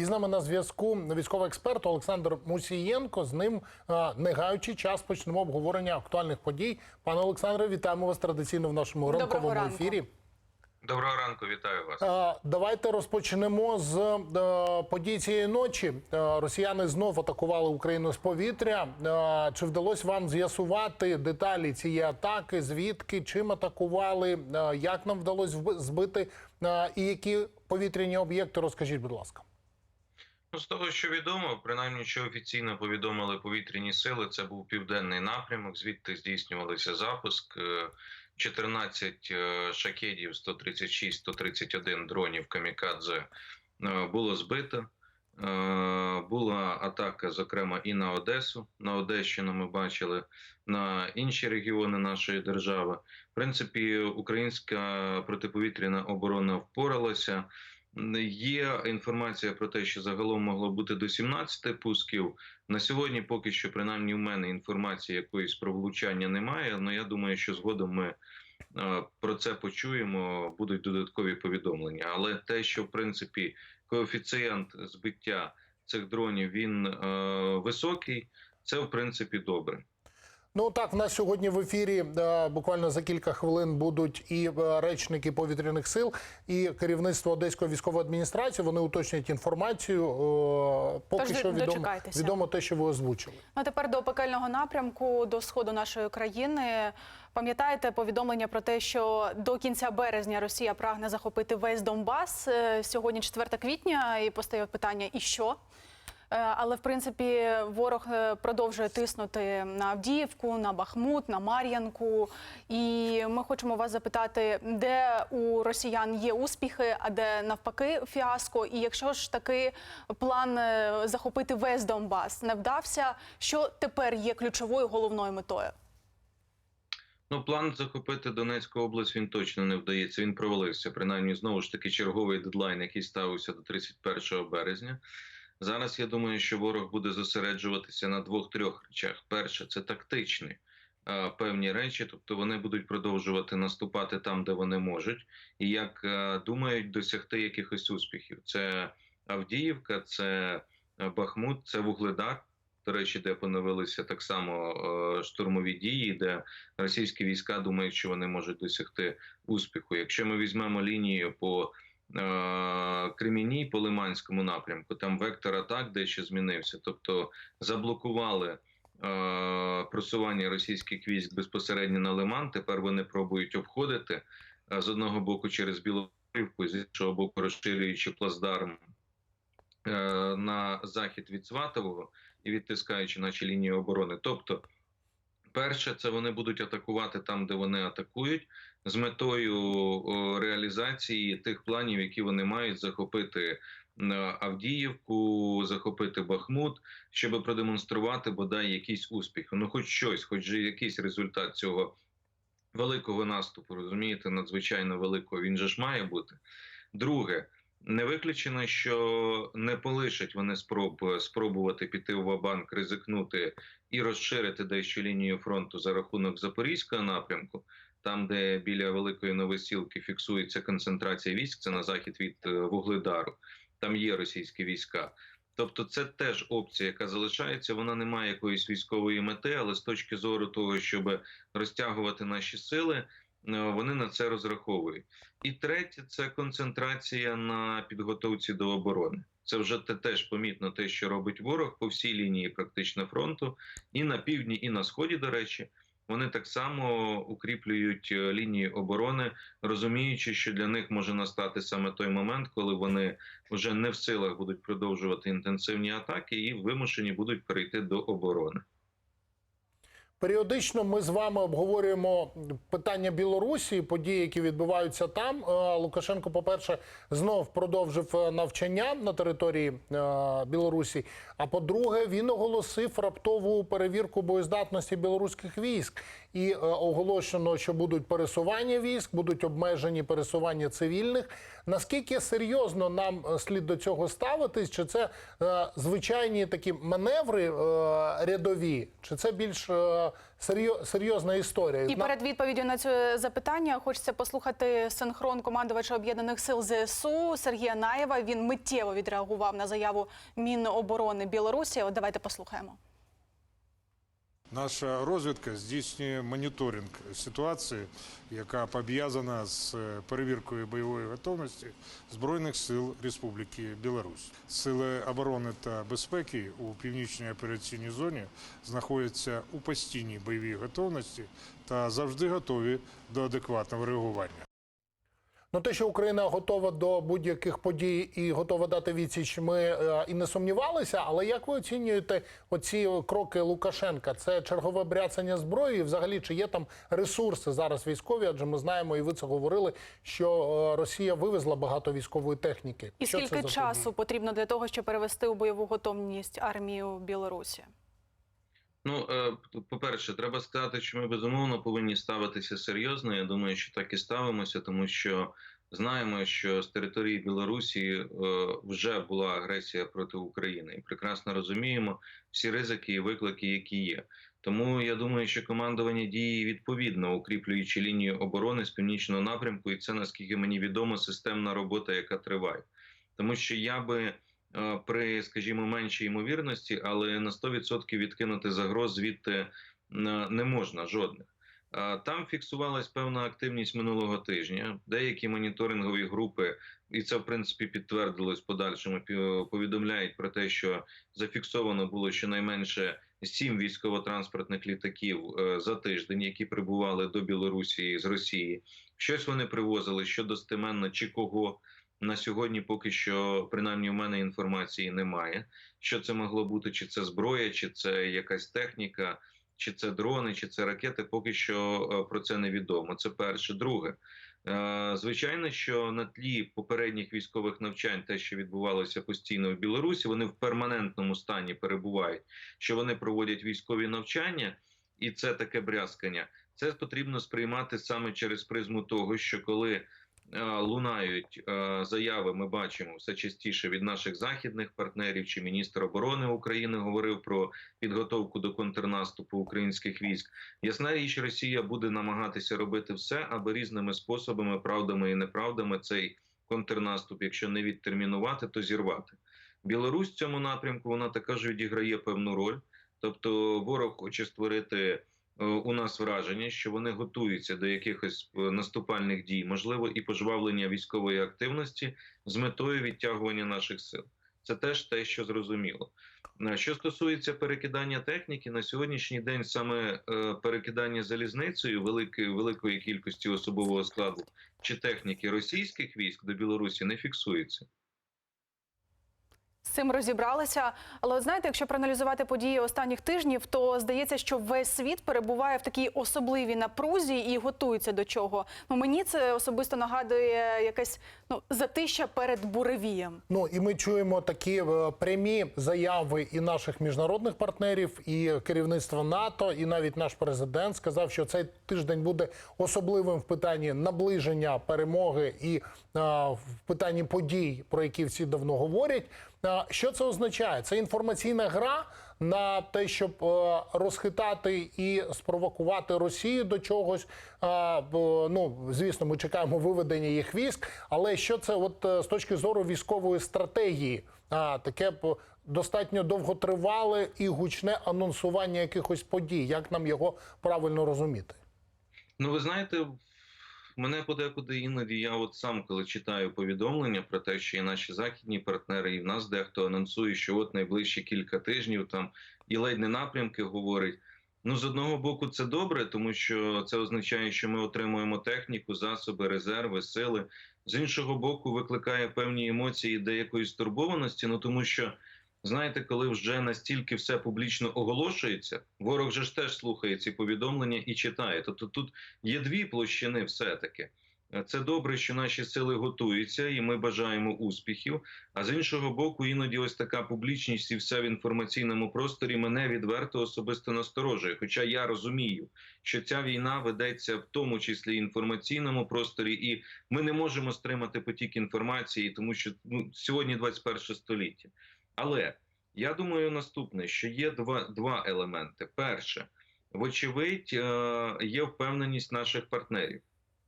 І з нами на зв'язку військовий експерт Олександр Мусієнко. З ним, не гаючи час, почнемо обговорення актуальних подій. Пане Олександре, вітаємо вас традиційно в нашому ранковому ранку. ефірі. Доброго ранку, вітаю вас. Давайте розпочнемо з е, подій цієї ночі. Е, Росіяни знов атакували Україну з повітря. Е, Чи вдалося вам з'ясувати деталі цієї атаки? Звідки чим атакували? Як нам вдалося збити? І які повітряні об'єкти? Розкажіть, будь ласка. Ну, з того, що відомо, принаймні, що офіційно повідомили повітряні сили, це був південний напрямок. Звідти здійснювалися запуск. Е, 14 е, шакедів, 136-131 дронів камікадзе е, було збито. Е, Була атака, зокрема, і на Одесу. На Одещину ми бачили на інші регіони нашої держави. В принципі, українська протиповітряна оборона впоралася. Є інформація про те, що загалом могло бути до 17 пусків. На сьогодні поки що, принаймні, у мене інформації якоїсь про влучання немає. Але я думаю, що згодом ми е, про це почуємо. Будуть додаткові повідомлення. Але те, що в принципі коефіцієнт збиття цих дронів він е, високий, це в принципі добре. Ну так, в нас сьогодні в ефірі е, буквально за кілька хвилин будуть і е, речники повітряних сил, і керівництво Одеської військової адміністрації. Вони уточнять інформацію. Е, Поки Тож що відомо, відомо те, що ви озвучили. Ну, а тепер до пекельного напрямку до сходу нашої країни. Пам'ятаєте повідомлення про те, що до кінця березня Росія прагне захопити весь Донбас. Сьогодні 4 квітня, і постає питання: і що? Е, Але в принципі ворог е, продовжує тиснути на Авдіївку, на Бахмут, на Мар'янку. І ми хочемо вас запитати, де у росіян є успіхи, а де навпаки фіаско. І якщо ж таки план е, захопити весь Донбас не вдався, що тепер є ключовою головною метою? Ну, план захопити Донецьку область він точно не вдається. Він провалився. Принаймні, знову ж таки, черговий дедлайн, який ставився до 31 березня. Зараз я думаю, що ворог буде зосереджуватися на двох-трьох речах. Перше, це тактичні е, певні речі, тобто вони будуть продовжувати наступати там, де вони можуть, і як е, думають досягти якихось успіхів. Це Авдіївка, це е, Бахмут, це Вугледар. До речі, де поновилися так само штурмові дії, де російські війська думають, що вони можуть досягти успіху. Якщо ми візьмемо лінію по Кремінній, по Лиманському напрямку, там вектор атак дещо змінився, тобто заблокували е, просування російських військ безпосередньо на Лиман. Тепер вони пробують обходити е, з одного боку через Білогорівку, з іншого боку, розширюючи плацдарм е, на захід від Сватового і відтискаючи наші лінії оборони. Тобто, перше, це вони будуть атакувати там, де вони атакують, з метою реалізації тих планів, які вони мають захопити Авдіївку, захопити Бахмут, щоб продемонструвати бодай якийсь успіх. Ну, хоч щось, хоч якийсь результат цього великого наступу, розумієте, надзвичайно великого. Він же ж має бути. Друге. Не виключено, що не полишать вони спроб спробувати піти в Вабанк, ризикнути і розширити дещо лінію фронту за рахунок Запорізького напрямку, там, де біля Великої Новосілки фіксується концентрація військ, це на захід від е, Вугледару. Там є російські війська. Тобто, це теж опція, яка залишається. Вона не має якоїсь військової мети, але з точки зору того, щоб розтягувати наші сили, вони на це розраховують. І третє це концентрація на підготовці до оборони. Це вже те теж помітно, те, що робить ворог по всій лінії практично фронту, і на півдні, і на сході. До речі, вони так само укріплюють е, лінії оборони, розуміючи, що для них може настати саме той момент, коли вони вже не в силах будуть продовжувати інтенсивні атаки і вимушені будуть перейти до оборони. Періодично ми з вами обговорюємо питання Білорусі, події, які відбуваються там. Е, Лукашенко, по-перше, знов продовжив е, навчання на території е, Білорусі. А по-друге, він оголосив раптову перевірку боєздатності білоруських військ і е, оголошено, що будуть пересування військ, будуть обмежені пересування цивільних. Наскільки серйозно нам е, слід до цього ставитись? Чи це е, звичайні такі маневри рядові, чи це більш серйозна історія. І перед відповіддю на це запитання хочеться послухати синхрон командувача об'єднаних сил ЗСУ Сергія Наєва. Він миттєво відреагував на заяву Міноборони Білорусі. От давайте послухаємо. Наша розвідка здійснює моніторинг ситуації, яка пов'язана з е, перевіркою бойової готовності Збройних сил Республіки Білорусь. Сили оборони та безпеки у північній операційній зоні знаходяться у постійній бойовій готовності та завжди готові до адекватного реагування. Ну, те, що Україна готова до будь-яких подій і готова дати відсіч, ми е, і не сумнівалися. Але як ви оцінюєте оці кроки Лукашенка? Це чергове бряцання зброї? І взагалі, чи є там ресурси зараз військові? Адже ми знаємо, і ви це говорили, що е, Росія вивезла багато військової техніки. І Що скільки часу потрібно для того, щоб перевести у бойову готовність армію Білорусі? Ну, е, по-перше, треба сказати, що ми безумовно повинні ставитися серйозно. Я думаю, що так і ставимося, тому що знаємо, що з території Білорусі е, вже була агресія проти України, і прекрасно розуміємо всі ризики і виклики, які є. Тому я думаю, що командування діє відповідно, укріплюючи лінію оборони з північного напрямку, і це наскільки мені відомо, системна робота, яка триває. Тому що я би при, скажімо, меншій ймовірності, але на 100% відкинути загроз звідти е, не можна жодних. Е, Там фіксувалась певна активність минулого тижня. Деякі моніторингові групи, і це в принципі підтвердилось подальшому. Повідомляють про те, що зафіксовано було щонайменше сім військово-транспортних літаків е, за тиждень, які прибували до Білорусі з Росії. Щось вони привозили, що достеменно чи кого на сьогодні поки що, принаймні, у мене інформації немає. Що це могло бути? Чи це зброя, чи це якась техніка, чи це дрони, чи це ракети? Поки що е, про це невідомо. Це перше. Друге, Е, звичайно, що на тлі попередніх військових навчань, те, що відбувалося постійно в Білорусі, вони в перманентному стані перебувають, що вони проводять військові навчання, і це таке брязкання. Це потрібно сприймати саме через призму того, що коли лунають е, заяви, ми бачимо все частіше від наших західних партнерів, чи міністр оборони України говорив про підготовку до контрнаступу українських військ. Ясна річ, Росія буде намагатися робити все, аби різними способами, правдами і неправдами цей контрнаступ, якщо не відтермінувати, то зірвати. Білорусь в цьому напрямку вона також відіграє певну роль. Тобто, ворог хоче створити е, у нас враження, що вони готуються до якихось е, наступальних дій, можливо, і пожвавлення військової активності з метою відтягування наших сил. Це теж те, що зрозуміло. Е, Що стосується перекидання техніки, на сьогоднішній день саме е, перекидання залізницею великої великої кількості особового складу чи техніки російських військ до Білорусі не фіксується. З цим розібралися. Але знаєте, якщо проаналізувати події останніх тижнів, то здається, що весь світ перебуває в такій особливій напрузі і готується до чого. Ну мені це особисто нагадує якесь ну затища перед буревієм. Ну і ми чуємо такі е, прямі заяви і наших міжнародних партнерів, і керівництва НАТО, і навіть наш президент сказав, що цей тиждень буде особливим в питанні наближення перемоги і е, в питанні подій, про які всі давно говорять. Е, що це означає? Це інформаційна гра на те, щоб е, розхитати і спровокувати Росію до чогось. Е, ну звісно, ми чекаємо виведення їх військ. Але що це, от з точки зору військової стратегії, таке достатньо довготривале і гучне анонсування якихось подій. Як нам його правильно розуміти? Ну, ви знаєте, мене подекуди іноді я от сам, коли читаю повідомлення про те, що і наші західні партнери, і в нас дехто анонсує, що от найближчі кілька тижнів там і ледь не напрямки говорить. Ну, з одного боку, це добре, тому що це означає, що ми отримуємо техніку, засоби, резерви, сили. З іншого боку, викликає певні емоції деякої стурбованості. Ну тому що знаєте, коли вже настільки все публічно оголошується, ворог же ж теж слухає ці повідомлення і читає. Тобто тут є дві площини, все таки. Це добре, що наші сили готуються, і ми бажаємо успіхів. А з іншого боку, іноді ось така публічність і все в інформаційному просторі мене відверто особисто насторожує. Хоча я розумію, що ця війна ведеться в тому числі інформаційному просторі, і ми не можемо стримати потік інформації, тому що ну, сьогодні 21 століття. Але я думаю, наступне, що є два, два елементи. Перше, Вочевидь, е, є впевненість наших партнерів,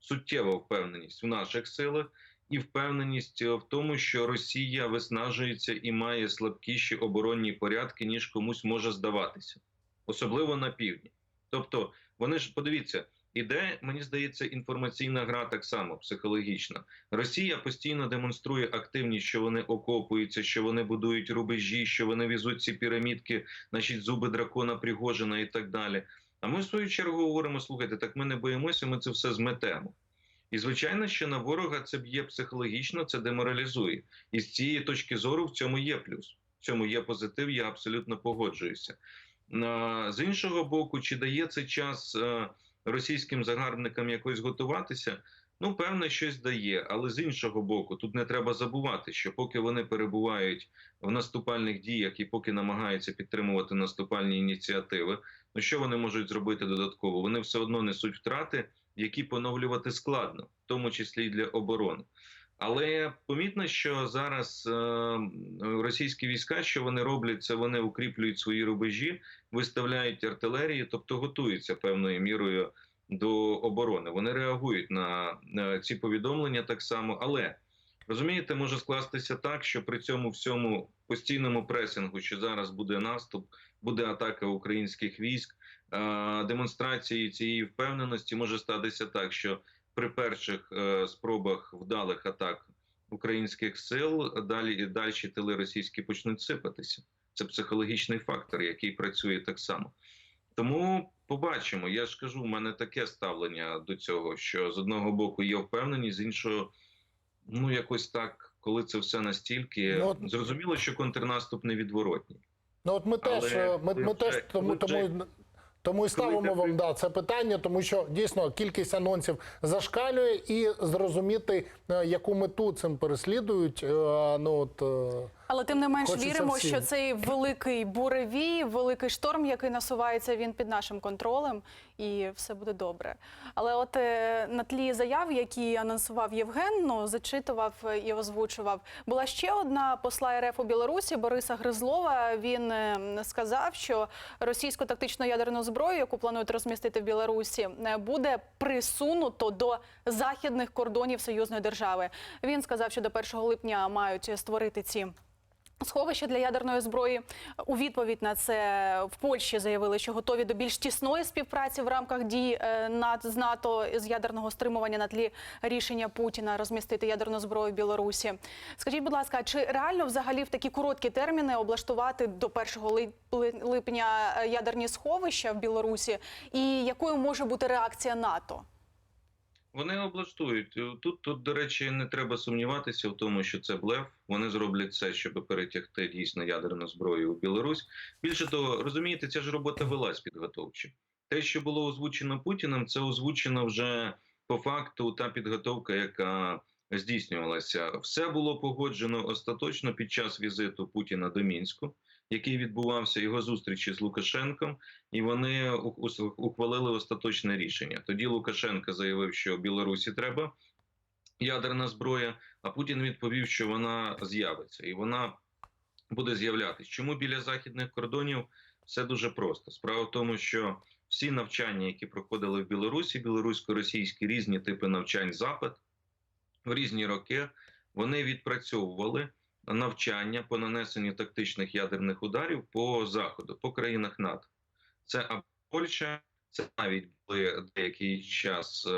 суттєва впевненість в наших силах і впевненість е, в тому, що Росія виснажується і має слабкіші оборонні порядки, ніж комусь може здаватися, особливо на півдні. Тобто, вони ж подивіться, іде, мені здається, інформаційна гра так само психологічна. Росія постійно демонструє активність, що вони окопуються, що вони будують рубежі, що вони везуть ці пірамідки, значить, зуби дракона Пригожина і так далі. А ми в свою чергу говоримо: слухайте, так ми не боїмося, ми це все зметемо. І звичайно, що на ворога це б'є психологічно, це деморалізує. І з цієї точки зору в цьому є плюс. В цьому є позитив, я абсолютно погоджуюся. З іншого боку, чи дає це час е, російським загарбникам якось готуватися? Ну, певне, щось дає, але з іншого боку, тут не треба забувати, що поки вони перебувають в наступальних діях і поки намагаються підтримувати наступальні ініціативи, ну що вони можуть зробити додатково? Вони все одно несуть втрати, які поновлювати складно, в тому числі і для оборони. Але помітно, що зараз е, російські війська, що вони роблять, це вони укріплюють свої рубежі, виставляють артилерії, тобто готуються певною мірою до оборони. Вони реагують на, ці повідомлення так само. Але розумієте, може скластися так, що при цьому всьому постійному пресингу, що зараз буде наступ, буде атака українських військ, е, демонстрацією цієї впевненості може статися так, що при перших е, спробах вдалих атак українських сил далі далі тили російські почнуть сипатися. Це психологічний фактор, який працює так само. Тому побачимо. Я ж кажу, в мене таке ставлення до цього, що з одного боку є впевненість, з іншого, ну якось так, коли це все настільки Ну, от- зрозуміло, що контрнаступ невідворотній. Ну от ми теж Але е, ми, ми теж тому тому. Тому і ставимо вам да, це питання, тому що дійсно кількість анонсів зашкалює, і зрозуміти, е, яку мету цим переслідують. е, Ну от е, Але тим не менш Хочеться віримо, всім. що цей великий буревій, великий шторм, який насувається, він під нашим контролем, і все буде добре. Але от е, на тлі заяв, які анонсував Євген, ну зачитував і озвучував, була ще одна посла РФ у Білорусі Бориса Гризлова. Він е, сказав, що російську тактичну ядерну зброю, яку планують розмістити в Білорусі, е, буде присунуто до західних кордонів союзної держави. Він сказав, що до 1 липня мають створити ці. Сховище для ядерної зброї у відповідь на це в Польщі заявили, що готові до більш тісної співпраці в рамках дій е, з НАТО з ядерного стримування на тлі рішення Путіна розмістити ядерну зброю в Білорусі. Скажіть, будь ласка, чи реально взагалі в такі короткі терміни облаштувати до 1 ли- ли- липня е, ядерні сховища в Білорусі? І якою може бути реакція НАТО? Вони облаштують тут. Тут, до речі, не треба сумніватися в тому, що це блеф. Вони зроблять все, щоб перетягти дійсно ядерну зброю у Білорусь. Більше того, розумієте, ця ж робота велась підготовча. Те, що було озвучено Путіним, це озвучено вже по факту та підготовка, яка здійснювалася. Все було погоджено остаточно під час візиту Путіна до Мінську, який відбувався його зустрічі з Лукашенком і вони ухвалили остаточне рішення. Тоді Лукашенко заявив, що Білорусі треба ядерна зброя, а Путін відповів, що вона з'явиться і вона буде з'являтися. Чому біля західних кордонів все дуже просто? Справа в тому, що всі навчання, які проходили в Білорусі, білорусько-російські різні типи навчань запад в різні роки, вони відпрацьовували навчання по нанесенню тактичних ядерних ударів по заходу, по країнах НАТО. Це а Польща, це навіть були деякий час е,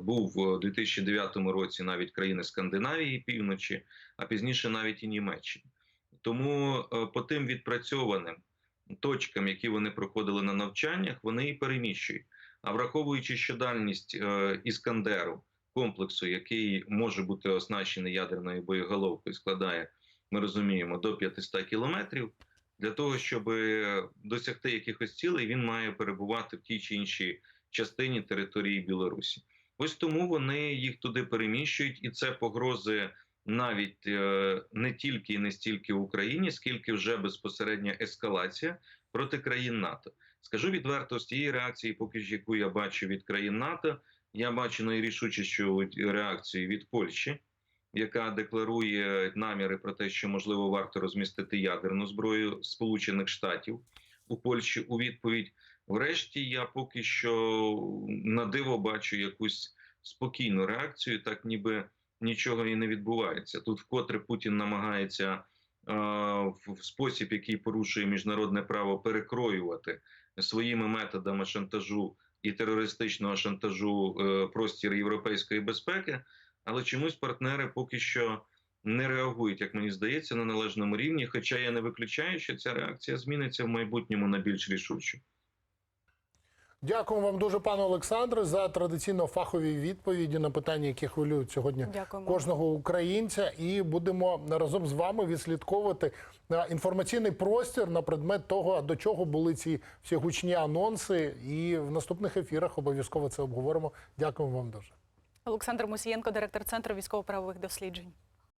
був у 2009 році навіть країни Скандинавії, півночі, а пізніше навіть і Німеччина. Тому е, по тим відпрацьованим точкам, які вони проходили на навчаннях, вони і переміщують. А враховуючи, що дальність е, іскандеру комплексу, який може бути оснащений ядерною боєголовкою, складає, ми розуміємо, до 500 кілометрів. Для того щоб досягти якихось цілей, він має перебувати в тій чи іншій частині території Білорусі. Ось тому вони їх туди переміщують, і це погрози навіть е, не тільки і не стільки в Україні, скільки вже безпосередня ескалація проти країн НАТО. Скажу відверто, з тієї реакції, поки ж яку я бачу від країн НАТО, я бачу найрішучішу реакцію від Польщі, яка декларує наміри про те, що можливо варто розмістити ядерну зброю Сполучених Штатів у Польщі у відповідь. Врешті, я поки що на диво бачу якусь спокійну реакцію, так ніби нічого і не відбувається. Тут вкотре Путін намагається е, в спосіб, який порушує міжнародне право, перекроювати своїми методами шантажу і терористичного шантажу е, простір європейської безпеки, але чомусь партнери поки що не реагують, як мені здається, на належному рівні. Хоча я не виключаю, що ця реакція зміниться в майбутньому на більш рішучу. Дякую вам дуже, пане Олександре, за традиційно фахові відповіді на питання, які хвилюють сьогодні Дякуємо. кожного українця. І будемо разом з вами відслідковувати е, інформаційний простір на предмет того, до чого були ці всі гучні анонси. І в наступних ефірах обов'язково це обговоримо. Дякую вам дуже. Олександр Мусієнко, директор центру військово-правових досліджень.